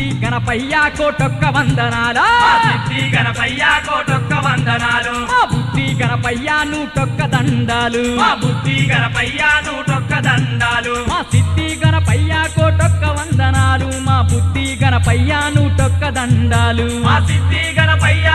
సిద్ధి గణపయ్య కోటొక్క వందనాలా. సిద్ధి గణపయ్య కోటొక్క వందనాలు. మా బుద్ధి గణపయ్య నూటొక్క దండాలు. మా బుద్ధి గణపయ్య నూటొక్క దండాలు. మా సిద్ధి గణపయ్య కోటొక్క వందనాలు. మా బుద్ధి గణపయ్య నూటొక్క దండాలు. మా సిద్ధి గణపయ్య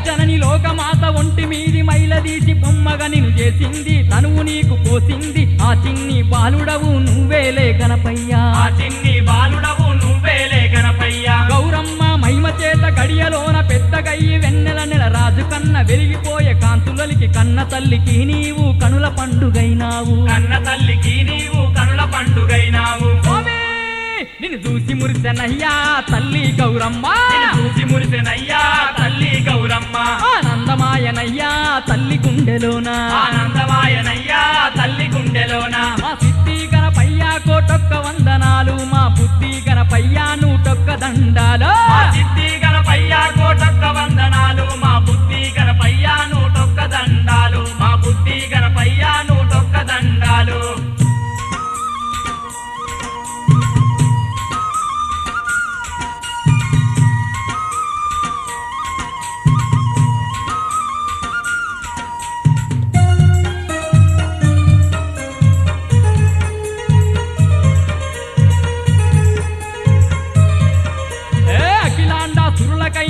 జగజ్జనని లోకమాత ఒంటి మీది మైలదీసి బొమ్మగా నిన్ను చేసింది. తనువు నీకు పోసింది. ఆ చిన్ని బాలుడవు నువ్వేలే గణపయ్యా. ఆ చిన్ని బాలుడవు నువ్వేలే గణపయ్య. గౌరమ్మ మహిమ చేత గడియలోన పెద్దగయ్యి వెన్నెల నెల రాజు కన్న వెలిగిపోయే కాంతులలికి కన్న తల్లికి నీవు కనుల పండుగైనావు. కన్న తల్లికి నీవు కనుల పండుగైనావు. స్వామి, నిన్ను చూసి మురిసెనయ్యా తల్లి గౌరమ్మ. చూసి మురిసెనయ్యా తల్లి గౌరమ్మ. ఆనందమాయనయ్యా తల్లి గుండెలోన. ఆనందమాయనయ్యా తల్లి గుండెలోన. మా సిద్ధి గణపయ్యా కోటొక్క వందనాలు. మా బుద్ధి గణపయ్యా నూటొక్క దండాలు. సిద్ధి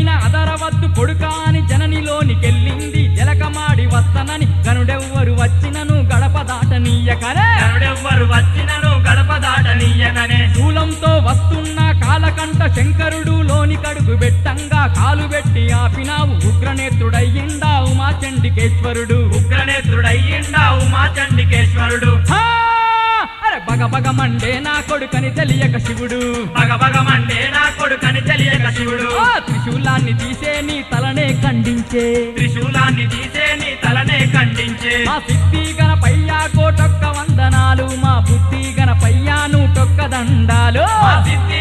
సురులకైన అదరవద్దు కొడుకా అని జననిలోనికెళ్ళింది. జలకమాడి వస్తనని గనుడెవ్వరు వచ్చినను గడప దాటనీయకరే ఎవడెవ్వరు వచ్చినను గడప దాటనీయననే శూలంతో వస్తున్న కాలకంట శంకరుడు లోని కడుగు బెట్టంగా కాలు పెట్టి ఆపినావు. ఉగ్రనేత్రుడయ్యిండావు మా చండికేశ్వరుడు. ఉగ్రనేత్రుడయ్యిండావు మా చండికేశ్వరుడు. మండే నా కొడుకని తెలియక శివుడు. భగభగమంటే నా కొడుకని తెలియక శివుడు. త్రిశూలాన్ని తీసే నీ తలనే ఖండించే. త్రిశూలాన్ని తీసే నీ తలనే ఖండించే. మా సిద్ధి గణపయ్యా కోటొక్క వందనాలు మా బుద్ధి గణపయ్యా నూటొక్క దండాలు. సిద్ధి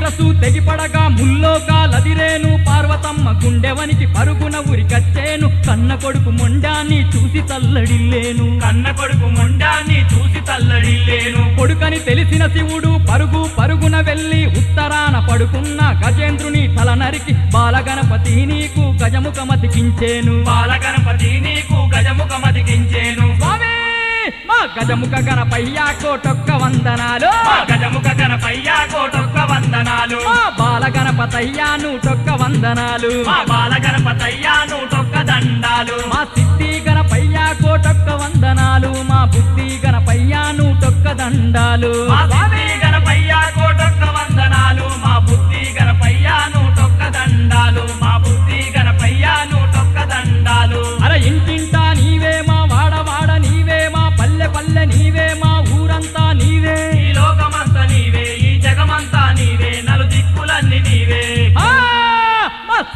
శిరసు తెగిపడగా ముల్లోగా లదిరేను. పార్వతమ్మ గుండెవనికి పరుగున ఉరికచ్చేను. కన్న కొడుకు మొండాన్ని చూసి తల్లడిల్లేను. కన్న కొడుకు మొండాన్ని చూసి తల్లడిల్లేను. కొడుకని తెలిసిన శివుడు పరుగు పరుగున వెళ్ళి ఉత్తరాన పడుకున్న గజేంద్రుని తల నరికి బాలగణపతి నీకు గజముఖమతికించేను బాల గణపతి నీకు గజముఖమతికించేను స్వామి మా గజముఖ గణపయ్యా కోటొక్క వందనాలు. మా గజముఖ గణపయ్య కోటొక్క వందనాలు. మా బాల గణపతయ్యా నూటొక్క వందనాలు. మా బాల గణపతయ్య నూటొక్క దండాలు. మా సిద్ధి గణపయ్యా కోటొక్క వందనాలు. మా బుద్ధి గణపయ్యా నూటొక్క దండాలు.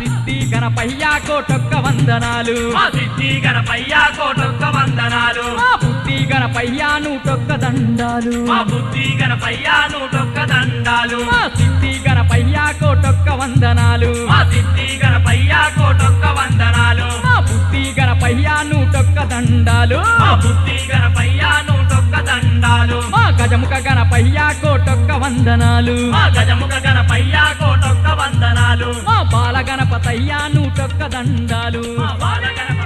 సిద్ధి గణపయ్యా కోటొక్క వందనాలు. మా సిద్ధి గణపయ్య కోటొక్క వందనాలు. మా బుద్ధి గణపయ్యా నూటొక్క దండాలు. మా బుద్ధి గణపయ్య నూటొక్క దండాలు. మా సిద్ధి గణపయ్యా కోటొక్క వందనాలు. మా సిద్ధి గణపయ్య కోటొక్క వందనాలు. మా బుద్ధి గణపయ్యా నూటొక్క దండాలు. మా బుద్ధి గణపయ్య నూటొక్క దండాలు. మా గజముఖ గణపయ్యా కోటొక్క వందనాలు. గజముఖ గణపయ్య కోటొక్క వందనాలు. మా బాల గణపతయ్యా నూటొక్క దండాలు. బాల గణప